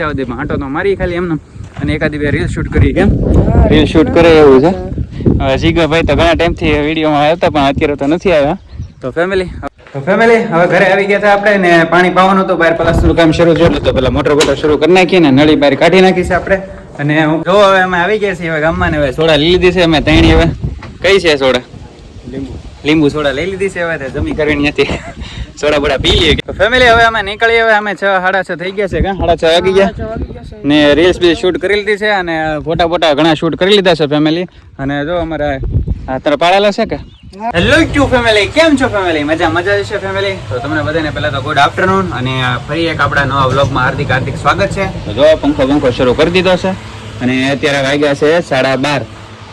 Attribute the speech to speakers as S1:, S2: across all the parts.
S1: જાવ દે આંટો તો મારી ખાલી એમને. અને એકાદી બે રીલ શૂટ કરી કેમ રીલ શૂટ કરે એવું છે? હવે જીગા ભાઈ તો ઘણા ટાઈમથી વિડીયોમાં આવતા પણ અત્યારે તો નથી આવ્યા. તો ફેમિલી તો ફેમિલી હવે ઘરે આવી ગયા હતા આપણે ને પાણી પાવાનું હતું બહાર પ્લાસ્ટરનું કામ શરૂ જોયું તો પેલા મોટર બોટર શરૂ કરી નાખીએ ને નળી બહાર કાઢી નાખી છે આપણે. અને હું જો હવે અમે આવી ગયા છીએ હવે ગામમાં ને હવે સોડા લીધી છે અમે ત્રણ હવે. કઈ છે સોડા?
S2: લીંબુ.
S1: લીંબુ સોડા લઈ લીધી છે હવે જમી કરવી નથી સોડા બોડા પી લઈએ તો ફેમિલી હવે અમે નીકળીએ હવે અમે છ સાડા છ થઈ ગયા છે કાં? સાડા છ વાગી ગયા. ને રીલ્સ બી શૂટ કરી લીધી છે અને ફોટા ફોટા ઘણા શૂટ કરી લીધા છે ફેમિલી અને જો અમારા આ તારા પાડેલા છે કે? હેલો ક્યુ ફેમિલી કેમ છો ફેમિલી મજા મજા છે ફેમિલી તો તમને બધાને પહેલા તો ગુડ આફ્ટરનૂન અને ફરી એક આપણા નવા વ્લોગમાં હાર્દિક હાર્દિક સ્વાગત છે. તો જો પંખો પંખો શરૂ કરી દીધો છે. અને અત્યારે વાગ્યા છે સાડા બાર.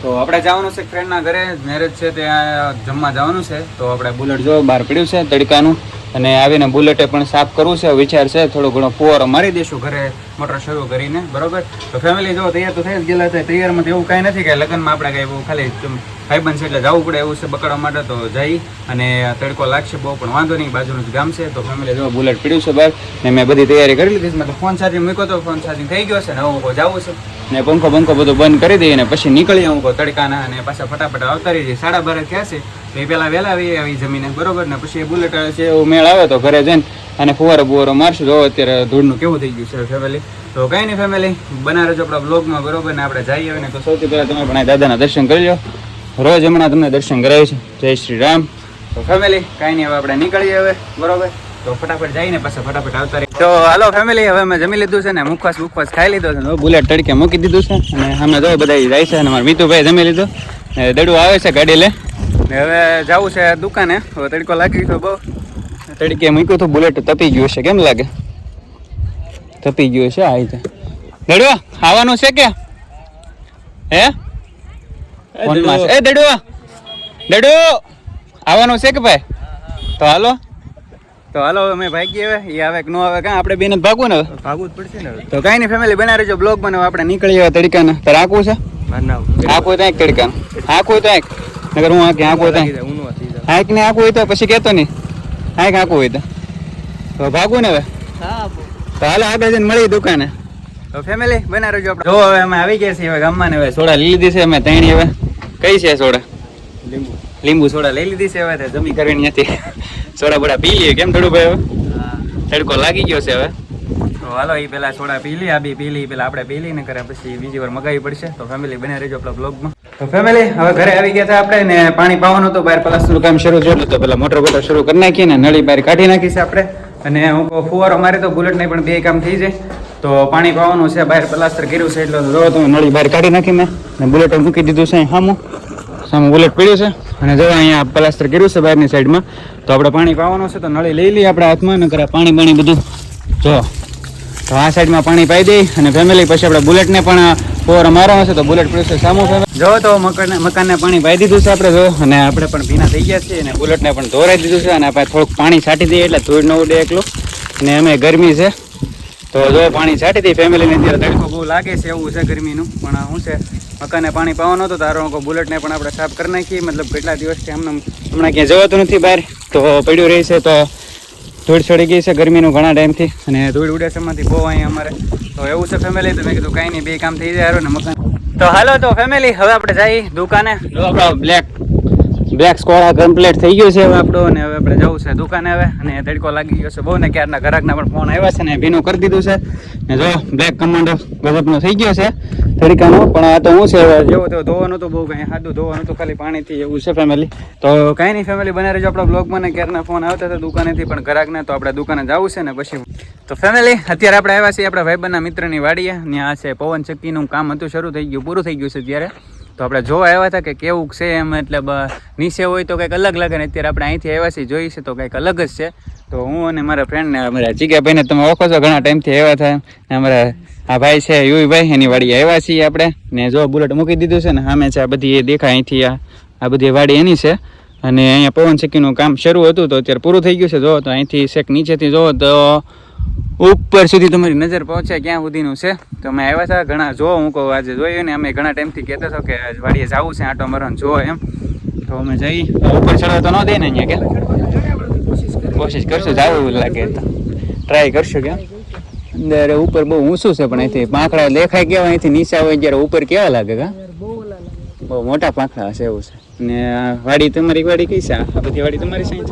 S1: તો આપણે જવાનું છે ફ્રેન્ડના ઘરે. મેરેજ છે, ત્યાં જમવા જવાનું છે. તો આપણે બુલેટ જો બહાર પડ્યું છે તડકાનું. અને આવીને બુલેટે પણ સાફ કરવું છે. વિચાર છે, થોડો ઘણો ફુવારો મારી દઈશું ઘરે મોટર શરૂ કરીને, બરોબર? તો ફેમિલી જો તૈયાર તો થઈ જ ગયેલા છે, તૈયારમાં એવું કાંઈ નથી કે લગ્નમાં આપણે કાંઈ એવું ખાલી ભાઈબંધ છે એટલે જવું પડે એવું છે બકડવા માટે તો જઈ અને તડકો લાગશે બહુ, પણ વાંધો નહીં, બાજુનું જ ગામ છે. તો ફેમિલી જો બુલેટ પીડ્યું છે બહાર, ને મેં બધી તૈયારી કરી લીધી છે. મેં તો ફોન ચાર્જિંગ મૂક્યો તો ફોન ચાર્જિંગ થઈ ગયો છે ને હું જવું છે. ને પંખો પંખો બધું બંધ કરી દઈએ ને પછી નીકળીએ હું તડકાના અને પાછા ફટાફટ આવતા જઈએ સાડા બાર થયા છે. તો એ પહેલાં વહેલા આવી આવી જમીને, બરોબર ને? પછી એ બુલેટ છે, એવો મેળ આવે તો ઘરે જઈને અને ફુવારો બુવારો મારશું. જો અત્યારે ધૂળનું કેવું થઈ ગયું છે ફેમિલી તો કંઈ નહીં ફેમિલી બના રહેજો આપણા બ્લોગમાં બરોબર ને? આપણે જઈએ ને તો સૌથી પહેલાં તમે પણ દાદાના દર્શન કરી લો રોજ હમણાં તમને દર્શન કરાવી છે જય શ્રી રામ. તો ફેમિલી કાંઈ નહીં, હવે આપણે નીકળીએ હવે, બરોબર? તો ફટાફટ જઈને પાછા ફટાફટ આવતા રહીએ. તો હાલો ફેમિલી હવે મેં જમી લીધું છે ને, મુખવાસ મુખવાસ ખાઈ લીધો છે બુલેટ તડકે મૂકી દીધું છે. અને અમે જો બધા જાય છે અને મારા મીતુભાઈ જમી લીધું. દડું આવે છે ગાડી લે. ને હવે જવું છે દુકાને. હવે તડકો લાગી ગયો બહુ. તડકે મૂક્યું તો બુલેટ તપી ગયું છે કેમ લાગે? તપી ગયું છે આ રીતે. દડવા આવવાનું છે કે? હે? ફોનમાં છે. એ દડવા દડો આવવાનું છે કે ભાઈ? તો હાલો. તો હાલો અમે ભાગી હવે. એ આવે કે ન આવે કાં? આપણે બેન ભાગવું ને
S2: ભાગવું જ પડશે ને
S1: તો કાંઈ નહીં ફેમિલી બનાવી રહેજો. બ્લોગ બનાવો આપણે નીકળી હવે તડકાને. તો રાખવું છે? રાખવું તો આંક તડકાનું. હોય તો આંક નગર હું આખી આખું આંક
S2: હતી
S1: આંક ને આખું હોય તો પછી કહેતો નહીં. હાઈક આંકવું હોય તો. તો ભાગવું ને હવે. તો હાલો આગળ જઈને મળી દુકાને. તો ફેમિલી બના રહેજો આપણે. જો હવે અમે આવી ગયા છીએ હવે ગામમાં ને હવે સોડા લઈ લીધી છે અમે ત્રણી હવે. કઈ છે સોડા?
S2: લીંબુ.
S1: લીંબુ સોડા લઈ લીધી છે હવે જમી કરવી નથી સોડા બોડા પી લઈએ. કેમ થોડું ભાઈ હવે તડકો લાગી ગયો છે હવે. તો હાલો એ પેલા સોડા પી લઈએ આ બી પી પેલા આપણે પી લઈને કરે પછી બીજી વાર મગાવી પડશે. તો ફેમિલી બને રહેજો આપણા બ્લોગમાં તો ફેમિલી હવે ઘરે આવી ગયા હતા આપણે ને પાણી પાવાનું તો બહાર પ્લાસ્ટરનું કામ શરૂ થયું. તો પેલા મોટર બોટર શરૂ કરી નાખીએ ને નળી બહાર કાઢી નાખીશ આપણે. અને હું ફુવારો મારે તો બુલેટ નહીં, પણ બે કામ થઈ જાય. તો પાણી પાવાનું છે, બહાર પ્લાસ્ટર કર્યું છે, એટલે જો તમે નળી બહાર કાઢી નાખી મેં. ને બુલેટ મૂકી દીધું છે સામું સામે બુલેટ પડ્યું છે. અને જો અહીંયા પ્લાસ્ટર કર્યું છે બહારની સાઈડમાં તો આપણે પાણી પાવાનું છે, તો નળી લઈ લઈએ આપણે હાથમાં, નકર કરે પાણી પાણી બધું. જો. તો આ સાઈડમાં પાણી પાઈ દઈ અને ફેમિલી પછી આપણે બુલેટને પણ ફોર મારવાનો છે તો બુલેટ પડશે સામો family. જો તો મકાન, મકાનને પાણી પાઈ દીધું છે આપણે જો, અને આપણે પણ ભીના થઈ ગયા છીએ અને બુલેટને પણ ધોરાઈ દીધું છે અને આપણે થોડુંક પાણી છાંટી દઈએ એટલે ધૂળ ન ઉડે એકલું. અને અમે ગરમી છે. તો જો પાણી છાંટી દઈ ફેમિલીને અત્યારે તડકો બહુ લાગે છે એવું છે ગરમીનું. પણ શું છે? મકાને પાણી પાવાનું હતું તારો બુલેટને પણ આપણે સાફ કરી નાખીએ. મતલબ કેટલા દિવસથી હમણાં હમણાં ક્યાંય જવાતું નથી બહાર. તો પડ્યું રહેશે તો ધૂળ ચડી ગઈ છે ગરમીનું ઘણા ટાઈમથી. અને ધૂળ ઉડે છે બહુ અહીંયા અમારે. તો એવું છે ફેમિલી તો મેં કીધું કાંઈ નહીં બે કામ થઈ જાય ને મકાન. તો હાલો તો ફેમિલી હવે આપણે જઈએ દુકાને. આપણો બ્લેક બ્લેક આ કમ્પ્લીટ થઈ ગયું છે હવે આપણો અને હવે આપણે જવું છે દુકાને હવે. અને તડકો લાગી ગયો છે બહુ ને ક્યારના ઘરાકના પણ ફોન આવ્યા છે ને ભીનું કરી દીધું છે. ને જો બ્લેક કમાન્ડર ગજબનો થઈ ગયો છે. તડકાનો, પણ આ તો હું છે હવે? જેવો તેવો ધોવાનું તો બહુ કંઈ સાદું ધોવાનું તો ખાલી પાણીથી એવું છે ફેમિલી તો કાંઈ નહીં ફેમિલી બને રહેજો આપણા બ્લોગમાં ને ક્યારના ફોન આવતા હતા દુકાનેથી, પણ ઘરાકને તો આપણે દુકાને જવું છે ને પછી તો ફેમિલી અત્યારે આપણે આવ્યા છીએ આપણા ભાઈબંધના મિત્રની વાડીએ. આ છે પવન ચક્કીનું કામ હતું, શરૂ થઈ ગયું, પૂરું થઈ ગયું છે ત્યારે તો આપણે જોવા આવ્યા હતા કે કેવું છે એમ, એટલે બ- નીચે હોય તો કંઈક અલગ લાગે ને અત્યારે આપણે અહીંથી આવ્યા છીએ જોઈ છે તો કંઈક અલગ જ છે. તો હું અને મારા ફ્રેન્ડને અમારા જીગાભાઈને તમે ઓળખો છો, ઘણા ટાઈમથી આવ્યા હતા અમારા આ ભાઈ છે યુવીભાઈ એની વાડી આવ્યા છીએ આપણે. ને જો બુલેટ મૂકી દીધું છે ને, સામે છે આ બધી એ દેખાય અહીંથી આ આ બધી વાડી એની છે. અને અહીંયા પવન ચક્કીનું કામ શરૂ હતું તો અત્યારે પૂરું થઈ ગયું છે. જો તો અહીંથી શેક નીચેથી જો તો ઉપર સુધી તમારી નજર પહોંચે ક્યાં સુધીનું છે? તો અમે આવ્યા હતા, ઘણા જો હું કહું, આજે જોયું ને અમે ઘણા ટાઈમથી કહેતા હતો કે વાડીએ જવું છે, આટો મરણ જો એમ. તો અમે જઈ, ઉપર ચડવા તો ન દે ને અહીંયા કે? કોશિશ કરશું, જવું લાગે તો. ટ્રાય કરશું કે? અંદર ઉપર બહુ ઊંચું છે, પણ અહીંથી પાંખડા દેખાય કેવા અહીંથી નીચા હોય જ્યારે ઉપર કેવા લાગે કા? બહુ મોટા પાંખડા હશે એવું છે. ને વાડી તમારી વાડી કઈ છે? આ બધી વાડી તમારી સાઈડ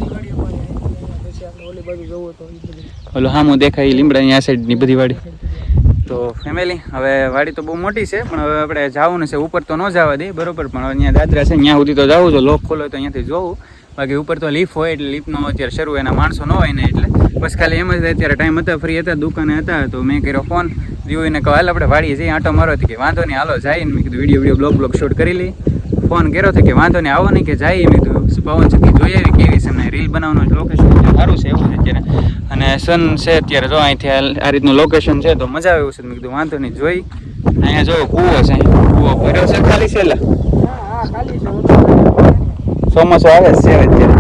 S1: ઓલું હામું દેખાય લીમડા અહીંયા સાઈડની બધી વાડી. તો ફેમિલી હવે વાડી તો બહુ મોટી છે, પણ હવે આપણે જવાનું છે, ઉપર તો ન જવા દે, બરોબર, પણ અહીંયા દાદરા છે, ત્યાં સુધી તો જવું જો લોક ખોલો તો અહીંયાથી જોવું. બાકી ઉપર તો લીફ હોય એટલે લીફનો અત્યારે શરૂ એના માણસો ન હોય ને એટલે. બસ ખાલી એમ જ અત્યારે ટાઈમ હતા ફ્રી હતા, દુકાને હતા, તો મેં કર્યો ફોન દીવીને કહો, હાલ આપણે વાડીએ જઈએ, આંટો મારો. કે, વાંધો નહીં, હાલો જાય. મેં કીધું, video video vlog vlog shoot કરી લઈ ફોન કર્યો હતો કે, વાંધો નહીં, આવો નહીં કે જાય. મેં કીધું પવન ચક્કી જોઈએ કેવી રીલ બનાવવાનું લોકેશન સારું છે એવું છે અત્યારે. અને સન છે અત્યારે. જો અહીંથી આ રીતનું લોકેશન છે તો મજા આવે એવું છે. મેં કીધું, વાંધો નહીં, જોઈ. અહીંયા જો કૂવો છે. કૂવો ભર્યો છે ખાલી છે ચોમાસું આવે છે અત્યારે.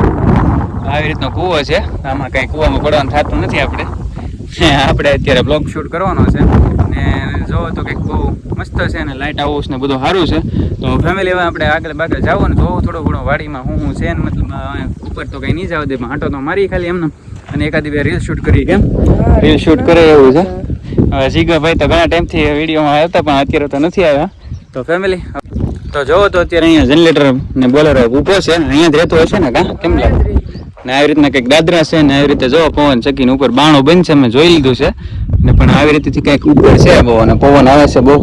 S1: આવી રીતનો કૂવો છે. આમાં કાંઈ કૂવામાં પડવાનું થતું નથી આપણે. આપણે અત્યારે બ્લોગ શૂટ કરવાનો છે. અને જોવો તો કંઈક બહુ મસ્ત છે ને લાઇટ હાઉસ ને બધું સારું છે. તો ફેમિલી હવે આપણે આગળ બાગળ જાવ ને તો થોડું ઘણો વાડીમાં હું હું છે ને મતલબ ઉપર તો કંઈ નહીં જવા દે, પણ આંટો તો મારી ખાલી એમને. અને એકાદી બે રીલ શૂટ કરી કેમ? રીલ શૂટ કરે એવું છે. જીગાભાઈ તો ઘણા ટાઈમથી વિડીયોમાં આવતા પણ અત્યારે તો નથી આવ્યા. તો ફેમિલી તો જોવો તો અત્યારે અહીંયા જનરેટર ને બોલર ઊભો છે અહીંયા જ રહેતો હશે ને કા? કેમ લાગે? ને આવી રીતના કંઈક દાદરા છે ને આવી રીતે જો, પવન ચકીને ઉપર બાણું બંધ છે, મેં જોઈ લીધું છે. ને પણ આવી રીતેથી કંઈક ઉપર છે બહુ, અને પવન આવે છે બહુ.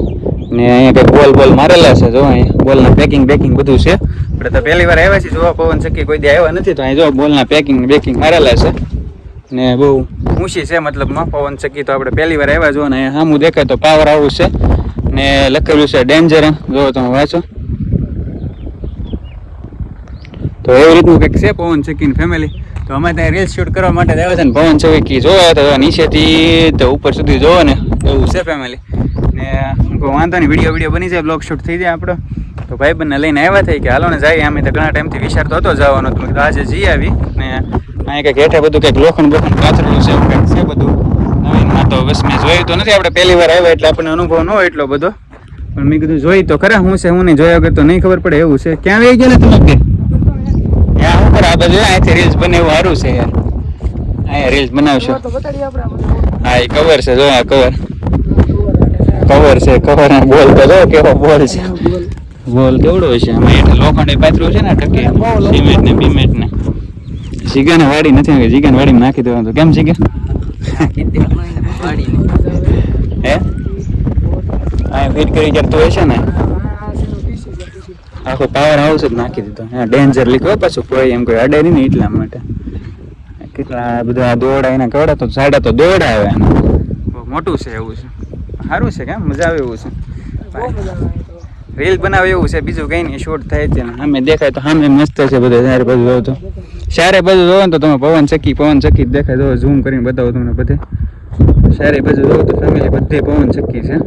S1: ને અહીંયા કંઈક બોલ બોલ મારેલા છે, જો અહીંયા બોલના પેકિંગ બેકિંગ બધું છે. આપણે તો પહેલી વાર આવ્યા છીએ, જોવા પવન ચક્કી કોઈ દે આવ્યા નથી તો અહીં જો બોલના પેકિંગ બેકિંગ મારેલા છે. ને બહુ ઊંચી છે મતલબમાં પવન ચક્કી તો આપણે પહેલી વાર આવ્યા જો ને સામું દેખાય તો પાવર આવું છે. ને લખેલું છે ડેન્જર જો તમે વાંચો. તો એવી રીતનું કંઈક છે પવન ચક્કી ફેમિલી તો અમે ત્યાં રીલ શૂટ કરવા માટે આવ્યા છે ને, પવન ચક્કી જોવા તો નીચેથી તો ઉપર સુધી જોવો ને, એવું છે ફેમિલી વાંધો નહીં વીડિયો વીડિયો બની જાય બ્લોગ શૂટ થઈ જાય આપણો. તો ભાઈ બંને લઈને આવ્યા થઈ કે હાલો ને જાય અમે તો ઘણા ટાઈમથી વિચારતો હતો જવાનો, તો આજે જઈ આવી. ને અહીંયા કંઈક હેઠે બધું કંઈક લોખંડ બોખંડ પાથરેલું છે, એવું કંઈક છે બધું. નવીનમાં તો બસ મેં જોયું તો નથી, આપણે પહેલી વાર આવ્યા એટલે આપણને અનુભવ ન હોય એટલો બધો. પણ મેં કીધું જોઈ તો ખરા, હું છે, હું નહીં, જોયા વગર તો નહીં ખબર પડે, એવું છે. ક્યાં આવી ગયા તમે કે ત્યાં ઉપર આ બાજુ અહીંથી રીલ્સ બને એવું સારું છે યાર. અહીંયા રીલ્સ બનાવશો. હા, એ કવર છે, જો આ કવર કવર છે કવર અને બોલ તો જો કેવો બોલ છે. બોલ. કેવડો છે આમાં લોખંડ એ પાથરું છે ને ટકે સિમેન્ટ ને બીમેન્ટ ને જીગાને વાડી નથી કે જીગાને વાડી નાખી દેવાનું. તો કેમ જીગા? હે? આ ફિટ કરી જતો હોય છે ને? આખો પાવર હાઉસ જ નાખી દીધો. હા ડેન્જર લીધો પાછું કોઈ એમ કોઈ અડે નહીં એટલા માટે. કેટલા બધા દોડા એના કવડા તો સાડા તો દોડા આવે બહુ મોટું છે એવું છે. સારું છે કેમ? મજા આવે એવું છે? રીલ બનાવે એવું છે બીજું કઈ નહીં શૂટ થાય છે ને. સામે દેખાય તો સામે મસ્ત છે બધે સારી બાજુ જોવો તો. સારે બાજુ જોવો ને તો તમે પવન ચક્કી પવન ચક્કી દેખાય. તો ઝૂમ કરીને બતાવો તમને બધે. સારે બાજુ જોવો તો ફેમિલી બધે પવન ચક્કી છે.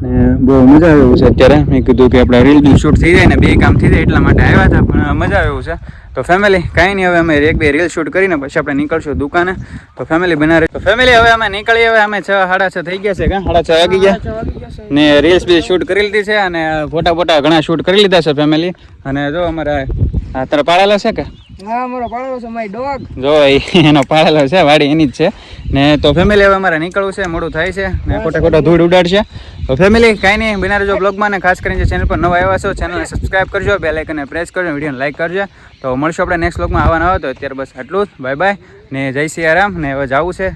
S1: ને બહુ મજા આવે એવું છે અત્યારે. મેં કીધું કે આપણે રીલનું શૂટ થઈ જાય ને બે કામ થઈ જાય એટલા માટે આવ્યા હતા પણ મજા આવે એવું છે. તો ફેમિલી કાંઈ નહીં હવે અમે એક બે રીલ શૂટ કરીને પછી આપણે નીકળશું દુકાને. તો ફેમિલી બના રહી તો ફેમિલી હવે અમે નીકળીએ હવે અમે છ સાડા છ થઈ ગયા છે કાં? સાડા છ વાગી ગયા. ને રીલ્સ બી શૂટ કરી લીધી છે અને ફોટા ફોટા ઘણા શૂટ કરી લીધા છે ફેમિલી અને જો અમારા અત્યારે પાડેલા છે કે? જો એનો પાડેલો છે વાડી એની જ છે. ને તો ફેમિલી હવે અમારે નીકળવું છે મોડું થાય છે. ને ખોટા ખોટા ધૂળ ઉડાડશે. તો ફેમિલી કાંઈ નહીં બિના રહેજો બ્લોગમાં ને ખાસ કરીને ચેનલ પર નવા આવ્યા છો ચેનલને સબસ્ક્રાઈબ કરજો બે લાઇકને પ્રેસ કરજો વિડીયોને લાઇક કરજો. તો મળશું આપણે નેક્સ્ટ બ્લોગમાં આવવાના તો અત્યારે બસ આટલું જ. બાય બાય ને જય શ્રી આરામ ને હવે જવું છે.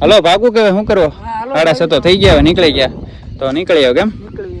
S1: હલો ભાગું કે શું કરવો? સાડા સતો થઈ ગયા હવે નીકળી ગયા. તો નીકળી આવો કેમ?
S3: નીકળી